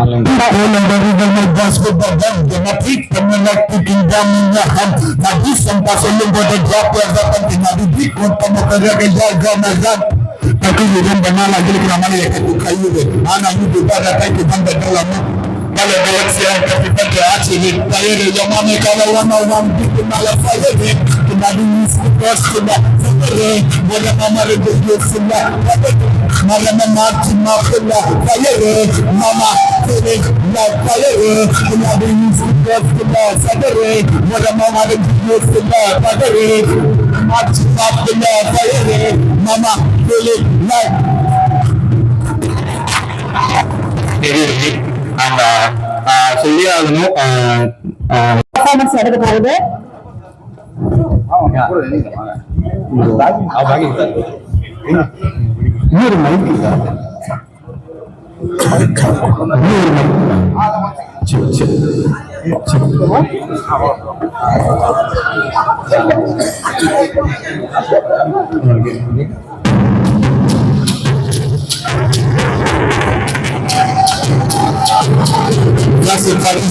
ko lagagidama bas fo baba jematait tame lakpikin bano ñakham na bissan pass o le gode gapasa ɓantinadi diko tanokagage jagana gan ako jeganba na lajelekna mana yakato kayu fed mana ñudu bada ta to banga da lamak ka le dolag se a ta fik nate atinid talere jamame ka laywanawam dite na la fallade temadi wispas eɗa fayere. Wala mama rego yosila. Mara mama ati mafila. Fayere. Mama fayere. La fayere. Kuna dini sikutos kuna fayere. Wala mama rego yosila. Fayere. Ati mafila. Fayere. Mama fayere. La அந்த சொல்லி ஆகணும் ஆஹ் ஆஹ் performance நடக்க போகுது இன்னொரு mic இன்னொரு mic சரி சரி That's a fucking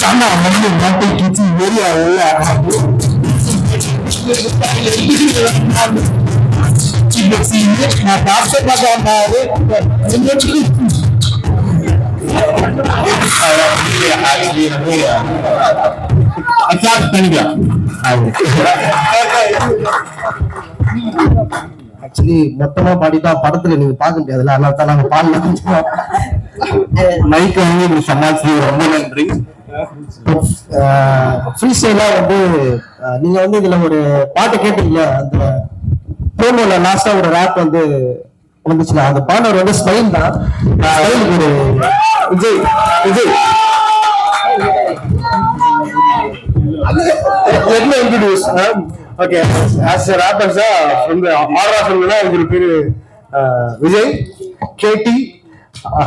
Chana àwọn ilé ìgbàgbé kìí ti ìwérí àwọn ilé àgbàgbé. Ìgbésí ilé ìgbàgbé afẹ́gbàgbà ọmọ rẹ̀ ilé kìí. Actually மொத்தமா பாடிட்டா படத்துல நீங்க பார்க்க முடியாதுல்ல அதனால தான் நாங்க பாடலாம் மைக் வந்து நீ சமாளிச்சு ரொம்ப நன்றி. ஃப்ரீ ஸ்டைலா வந்து நீங்க வந்து இதுல ஒரு பாட்டு கேட்டீங்க அந்த ப்ரோமோல லாஸ்டா ஒரு ரேப் வந்து வந்துச்சுல அந்த பாடல் வந்து ஸ்மைல் தான். ஸ்மைல் ஒரு Vijay Vijay let me introduce. Um, okay, as a rapper, sir, from the பேரு Vijay Katie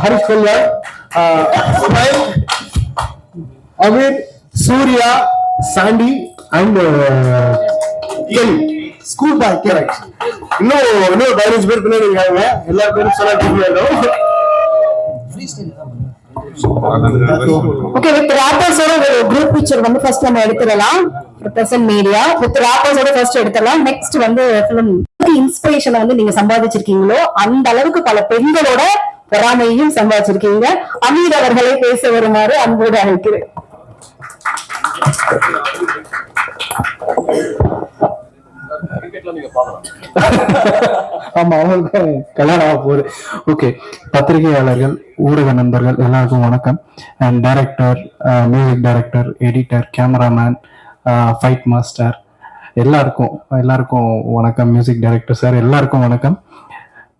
Harish Kolla smile Ameer Surya Sandy and school boy character இன்னும் இன்னும் பதினஞ்சு பேர் பின்னாடி இருக்காங்க. எல்லா பேரும் சொல்ல ஓகே வித் ராப்பர்ஸோட ஒரு குரூப் பிக்சர் வந்து ஃபர்ஸ்ட் நம்ம எடுத்துடலாம். பிரசன்ட் மீடியா வித் ராப்பர்ஸோட ஃபர்ஸ்ட் எடுத்துடலாம். நெக்ஸ்ட் வந்து ஃபிலிம் இன்ஸ்பிரேஷனை வந்து நீங்க சம்பாதிச்சிருக்கீங்களோ அந்த அளவுக்கு பல பெண்களோட பொறாமையையும் சம்பாதிச்சிருக்கீங்க. அமீர் அவர்களை பேச வருமாறு அன்போடு அழைக்கிறேன். ஆமா அவங்களுக்கு கல்யாணம் ஆக போகுது. ஓகே பத்திரிகையாளர்கள் ஊடக நண்பர்கள் எல்லாருக்கும் வணக்கம். And director music director editor cameraman fight master எல்லாருக்கும் எல்லாருக்கும் வணக்கம். மியூசிக் டைரக்டர் சார் எல்லாருக்கும் வணக்கம்.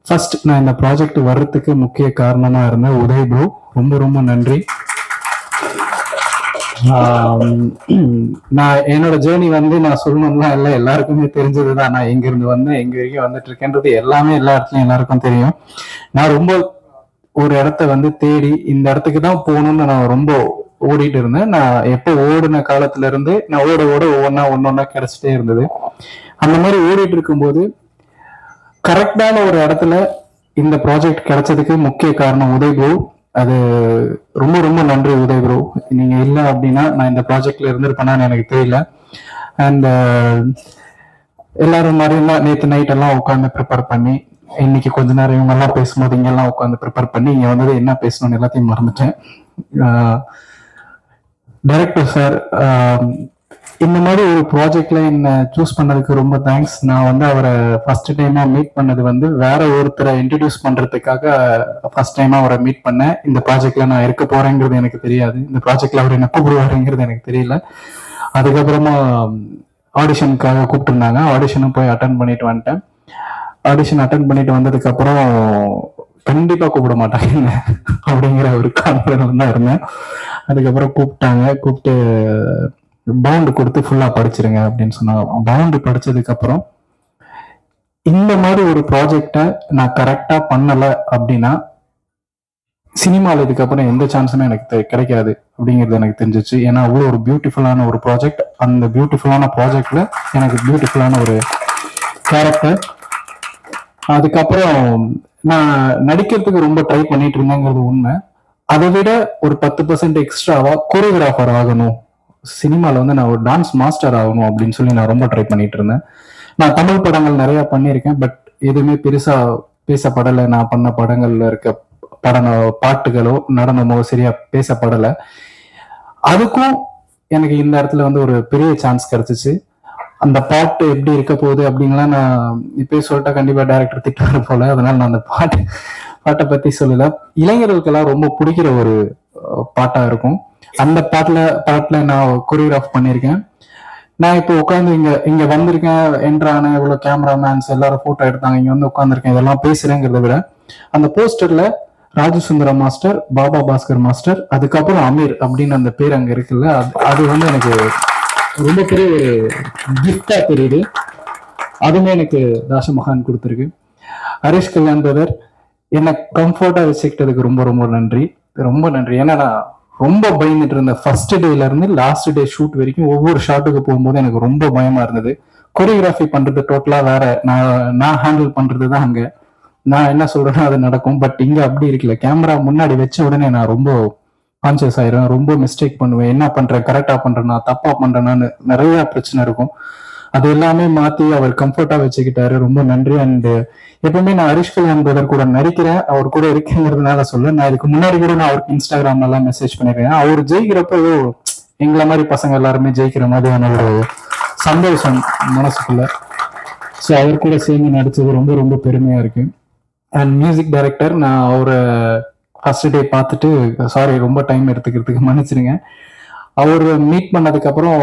ஃபர்ஸ்ட் நான் இந்த ப்ராஜெக்ட் வர்றதுக்கு முக்கிய காரணமாக இருந்த உதய் ப்ரோ ரொம்ப ரொம்ப நன்றி. நான் என்னோட ஜேர்னி வந்து நான் சொல்லணும்னா இல்லை எல்லாருக்குமே தெரிஞ்சதுதான். நான் எங்க இருந்து வந்தேன் எங்க வரைக்கும் வந்துட்டு இருக்கேன்றது எல்லாமே எல்லா இடத்துலயும் எல்லாருக்கும் தெரியும். நான் ரொம்ப ஒரு இடத்த வந்து தேடி இந்த இடத்துக்கு தான் போகணும்னு நான் ரொம்ப ஓடிட்டு இருந்தேன். நான் எப்போ ஓடின காலத்துல இருந்து நான் ஓட ஓட ஒவ்வொன்றா ஒன்னொன்னா கிடைச்சிட்டே இருந்தது. அந்த மாதிரி ஓடிட்டு இருக்கும்போது கரெக்டான ஒரு இடத்துல இந்த ப்ராஜெக்ட் கிடைச்சதுக்கு முக்கிய காரணம் உதய் அது ரொம்ப ரொம்ப நன்றி உதய் ப்ரோ நீங்க இல்லை அப்படின்னா நான் இந்த ப்ராஜெக்ட்ல இருந்திருப்பேனான்னு எனக்கு தெரியல. அண்ட் uh, எல்லாரும் மாதிரியும் தான் நேற்று நைட் எல்லாம் உட்காந்து ப்ரிப்பேர் பண்ணி இன்னைக்கு கொஞ்ச நேரம் இவங்க எல்லாம் பேசும்போது இங்கெல்லாம் உட்காந்து ப்ரிப்பேர் பண்ணி இங்க வந்தது என்ன பேசணும்னு எல்லாத்தையும் மறந்துட்டேன். Uh, டைரக்டர் சார் இந்த மாதிரி ஒரு ப்ராஜெக்ட்ல என்ன சூஸ் பண்ணதுக்கு ரொம்ப தேங்க்ஸ் நான் வந்து அவரை ஃபர்ஸ்ட் டைமா மீட் பண்ணது வந்து வேற ஒருத்தரை இன்ட்ரடியூஸ் பண்றதுக்காக ஃபர்ஸ்ட் டைமா அவரை மீட் பண்ணேன். இந்த ப்ராஜெக்ட்ல நான் இருக்க போறேங்கிறது எனக்கு தெரியாது. இந்த ப்ராஜெக்ட்ல அவர் என்ன கூப்பிடுவாருங்கிறது எனக்கு தெரியல. அதுக்கப்புறமா ஆடிஷனுக்காக கூப்பிட்டுருந்தாங்க. ஆடிஷனும் போய் அட்டன் பண்ணிட்டு வந்துட்டேன். ஆடிஷன் அட்டன் பண்ணிட்டு வந்ததுக்கு அப்புறம் கண்டிப்பா கூப்பிட மாட்டாங்க அப்படிங்கிற ஒரு கான்பிடன்ஸ் தான் இருந்தேன். அதுக்கப்புறம் கூப்பிட்டாங்க. கூப்பிட்டு பவுண்டு கொடுத்து ஃபுல்லாக படிச்சிருங்க அப்படின்னு சொன்னாங்க. பவுண்டு படித்ததுக்கப்புறம் இந்த மாதிரி ஒரு ப்ராஜெக்டை நான் கரெக்டாக பண்ணலை அப்படின்னா சினிமாவில் இதுக்கப்புறம் எந்த சான்ஸுமே எனக்கு கிடைக்காது அப்படிங்கிறது எனக்கு தெரிஞ்சிச்சு. ஏன்னா அவ்வளோ ஒரு பியூட்டிஃபுல்லான ஒரு ப்ராஜெக்ட் அந்த பியூட்டிஃபுல்லான ப்ராஜெக்டில் எனக்கு பியூட்டிஃபுல்லான ஒரு கேரக்டர் அதுக்கப்புறம் நான் நடிக்கிறதுக்கு ரொம்ப ட்ரை பண்ணிட்டு இருந்தேங்கிறது உண்மை. அதை விட ஒரு பத்து பர்சன்ட் எக்ஸ்ட்ராவா கோரியோகிராஃபர் ஆகணும். சினிமாவில் வந்து நான் ஒரு டான்ஸ் மாஸ்டர் ஆகணும் அப்படின்னு சொல்லி நான் ரொம்ப ட்ரை பண்ணிட்டு இருந்தேன். நான் தமிழ் படங்கள் நிறைய பண்ணியிருக்கேன் பட் எதுவுமே பெருசா பேசப்படலை. நான் பண்ண படங்கள்ல இருக்க படம் பாட்டுகளோ நடனமோ சரியா பேசப்படலை. அதுக்கும் எனக்கு இந்த இடத்துல வந்து ஒரு பெரிய சான்ஸ் கிடைச்சிச்சு. அந்த பாட்டு எப்படி இருக்க போகுது அப்படின்லாம் நான் இப்பயே சொல்லிட்டா கண்டிப்பா டேரக்டர் திட்டுவாரு போல. அதனால நான் அந்த பாட்டு பாட்டை பத்தி சொல்லல. இளைஞர்களுக்கெல்லாம் ரொம்ப பிடிக்கிற ஒரு பாட்டா இருக்கும். அந்த பாட்டில் பாட்டில் நான் கொரியோகிராஃப் பண்ணியிருக்கேன் நான் இப்போ உட்காந்து இங்க இங்க வந்திருக்கேன் என்றான இவ்வளவு கேமராமேன்ஸ் எல்லாரும் போட்டோ எடுத்தாங்க இங்க வந்து உட்காந்துருக்கேன் இதெல்லாம் பேசுறேங்கிறத விட அந்த போஸ்டர்ல ராஜசுந்தரம் மாஸ்டர் பாபா பாஸ்கர் மாஸ்டர் அதுக்கப்புறம் அமீர் அப்படின்னு அந்த பேர் அங்க இருக்குல்ல அது அது வந்து எனக்கு ரொம்ப பெரிய ஒரு கிஃப்டா தெரியுது. அதுவுமே எனக்கு ராசமகான் கொடுத்துருக்கு. ஹரிஷ் கல்யாண் பிரதர் என்னை கம்ஃபர்ட்டா வச்சுக்கிட்டதுக்கு ரொம்ப ரொம்ப நன்றி. ரொம்ப நன்றி. ஏன்னா நான் ரொம்ப பயந்துட்டு இருந்தேன் ஃபர்ஸ்ட் டேல இருந்து லாஸ்ட் டே ஷூட் வரைக்கும் ஒவ்வொரு ஷாட்டுக்கு போகும்போது எனக்கு ரொம்ப பயமா இருந்தது. கொரியோகிராஃபி பண்றது டோட்டலா வேற. நான் நான் ஹேண்டில் பண்றது தான் அங்க. நான் என்ன சொல்றேன்னா அது நடக்கும். பட் இங்க அப்படி இருக்குல்ல கேமரா முன்னாடி வச்ச உடனே நான் ரொம்ப கான்சியஸ் ஆயிரும் ரொம்ப மிஸ்டேக் பண்ணுவேன். என்ன பண்றேன்? கரெக்டா பண்றேனா? தப்பா பண்றேனான்னு நிறைய பிரச்சனை இருக்கும். அது எல்லாமே மாத்தி அவர் கம்ஃபர்ட்டா வச்சுக்கிட்டாரு. ரொம்ப நன்றி. அண்ட் எப்பவுமே நான் ஹரிஷ் கல்யாண் பிரதர் கூட நடிக்கிறேன். அவர் கூட இருக்கேங்கிறதுனால சொல்ல நான் இதுக்கு முன்னாடி கூட நான் அவருக்கு இன்ஸ்டாகிராம் எல்லாம் மெசேஜ் பண்ணிருக்கேன். அவர் ஜெயிக்கிறப்ப ஏதோ எங்களை மாதிரி பசங்க எல்லாருமே ஜெயிக்கிற மாதிரியான ஒரு சந்தோஷம் மனசுக்குள்ள. ஸோ அவர் கூட சேர்ந்து நடிச்சது ரொம்ப ரொம்ப பெருமையா இருக்கு. அண்ட் மியூசிக் டைரக்டர் நான் அவரை ஃபர்ஸ்ட் டே பார்த்துட்டு சாரி ரொம்ப டைம் எடுத்துக்கிறதுக்கு மன்னிச்சிடுங்க. அவர் மீட் பண்ணதுக்கு அப்புறம்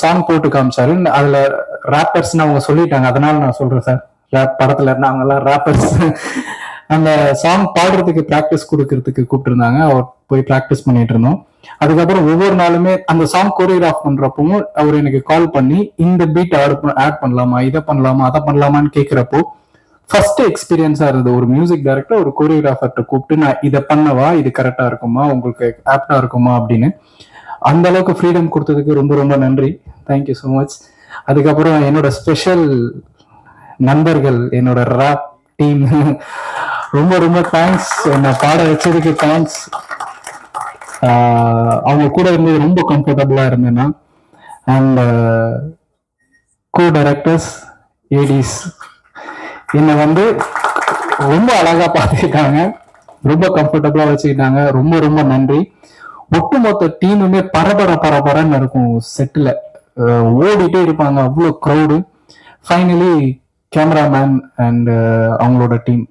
சாங் போட்டு காமிச்சாரு. அதுல ரேப்பர்ஸ்னு அவங்க சொல்லிட்டாங்க. அதனால நான் சொல்றேன் சார். ரேப் படத்தில் நாங்கெல்லாம் ரேப்பர்ஸ் அந்த சாங் பாடுறதுக்கு ப்ராக்டிஸ் கொடுக்கறதுக்கு கூப்பிட்டுருந்தாங்க. அவர் போய் ப்ராக்டிஸ் பண்ணிட்டு இருந்தோம். அதுக்கப்புறம் ஒவ்வொரு நாளுமே அந்த சாங் கோரியோகிராஃப் பண்றப்பவும் அவர் எனக்கு கால் பண்ணி இந்த பீட் ஆட் ஆட் பண்ணலாமா இதை பண்ணலாமா அதை பண்ணலாமான்னு கேட்கிறப்போ ஃபர்ஸ்ட் எக்ஸ்பீரியன்ஸா இருந்தது. ஒரு மியூசிக் டைரக்டர் ஒரு கோரியோகிராஃபர்கிட்ட கூப்பிட்டு நான் இதை பண்ணவா? இது கரெக்டா இருக்குமா? உங்களுக்கு ஆப்டா இருக்குமா? அப்படின்னு. அந்த அளவுக்கு ஃப்ரீடம் கொடுத்ததுக்கு ரொம்ப ரொம்ப நன்றி. தேங்க்யூ ஸோ மச் அதுக்கப்புறம் என்னோட ஸ்பெஷல் நண்பர்கள் என்னோட ராப் டீம் ரொம்ப ரொம்ப தேங்க்ஸ் என்னை பாட வச்சதுக்கு தேங்க்ஸ் அவங்க கூட இருந்தது ரொம்ப கம்ஃபர்டபுளாக இருந்தேன்னா. அண்ட் கோ டைரக்டர்ஸ் ஏடிஸ் என்னை வந்து ரொம்ப அழகாக பார்த்துக்கிட்டாங்க. ரொம்ப கம்ஃபர்டபுளாக வச்சுக்கிட்டாங்க. ரொம்ப ரொம்ப நன்றி. ஒட்டுமொத்த டீமுமே பரபர பரபரன்னு இருக்கும் செட்டில் ஓடிட்டே இருப்பாங்க அவ்வளோ க்ரௌடு ஃபைனலி கேமராமேன் அண்ட் அவங்களோட டீம்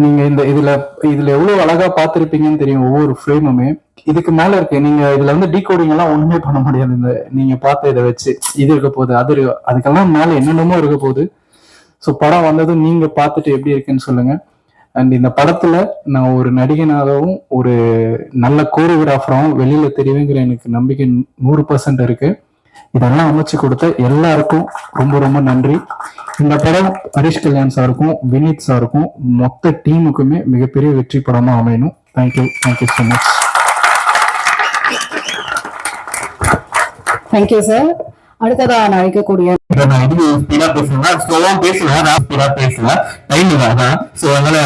நீங்க இந்த இதுல இதுல எவ்வளவு அழகா பார்த்திருப்பீங்கன்னு தெரியும் ஒவ்வொரு ஃப்ரேமுமே இதுக்கு மேல இருக்கு. நீங்க இதுல வந்து டீகோடிங் எல்லாம் ஒண்ணுமே பண்ண முடியாது. இந்த நீங்க பார்த்த இதை வச்சு இது இருக்க போகுது அது அதுக்கெல்லாம் மேல என்னென்னமோ இருக்க போகுது. ஸோ படம் வந்ததும் நீங்க பார்த்துட்டு எப்படி இருக்குன்னு சொல்லுங்க. அண்ட் இந்த படத்துல நான் ஒரு நடிகனாகவும் ஒரு நல்ல கோரியோகிராஃபராகவும் வெளியில தெரியுங்கிற எனக்கு நம்பிக்கை நூறு பர்சன்ட் இருக்கு. இதெல்லாம் அமைச்சு கொடுத்த எல்லாருக்கும் ரொம்ப ரொம்ப நன்றி. இந்த படம் ஹரிஷ் கல்யாண் சாருக்கும் வினீத் சாருக்கும் மொத்த டீமுக்குமே மிகப்பெரிய வெற்றி படமா அமையணும். Thank you thank you so much thank you sir அடுத்ததா நான் அழைக்கக்கூடிய நான் இது ஸ்பீடா பேசுவேன் ஸ்லோவா பேசுவேன் நான் ஸ்பீடா பேசுவேன். டைம் தான் ஸோ அதனால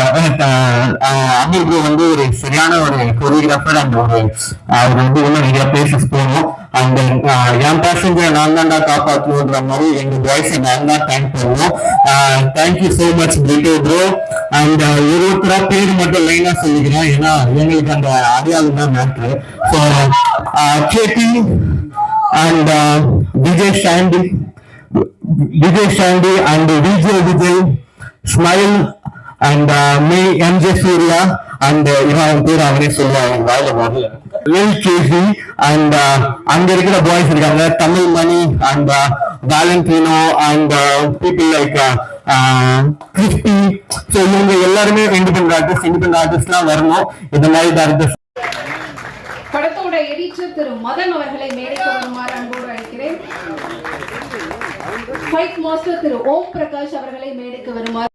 அஹ், ப்ரோ வந்து ஒரு சரியான ஒரு கொரியோகிராஃபர் அந்த ஒரு அவர் வந்து இன்னும் நிறைய பிளேசஸ் போகணும் அந்த என் பேசஞ்சர் நான் தான்டா காப்பாற்றணுன்ற மாதிரி எங்க பாய்ஸ் நான் தான் தேங்க் பண்ணுவோம். Thank you so much Brito bro and ஒரு ஒருத்தரா பேர் மட்டும் லைனா சொல்லிக்கிறேன். ஏன்னா எங்களுக்கு அந்த அடையாளம் தான் matter so Katie and uh, Vijay Shandy, Vijay Shandy and Vijay Vijay, Smile and uh, me MJ Surya and uh, இவன் பேர் அவனே சொல்லுவாங்க வாயில வரல லில் கேசி அண்ட் அங்க இருக்கிற பாய்ஸ் இருக்காங்க. Tamil Mani and Valentino and people like Christy so இவங்க எல்லாருமே இண்டிபெண்ட் ஆர்டிஸ்ட் இண்டிபெண்ட் ஆர்டிஸ்ட்லாம் வரணும். இந்த மாதிரி டேரக்டர்ஸ் படத்தோட எடிட்டர் திரு மதன் அவர்களை மேடைக்கு வருமாறு அன்போடு அழைக்கிறேன். ஃபைட் மாஸ்டர் திரு ஓம் பிரகாஷ் அவர்களை மேடைக்கு வருமாறு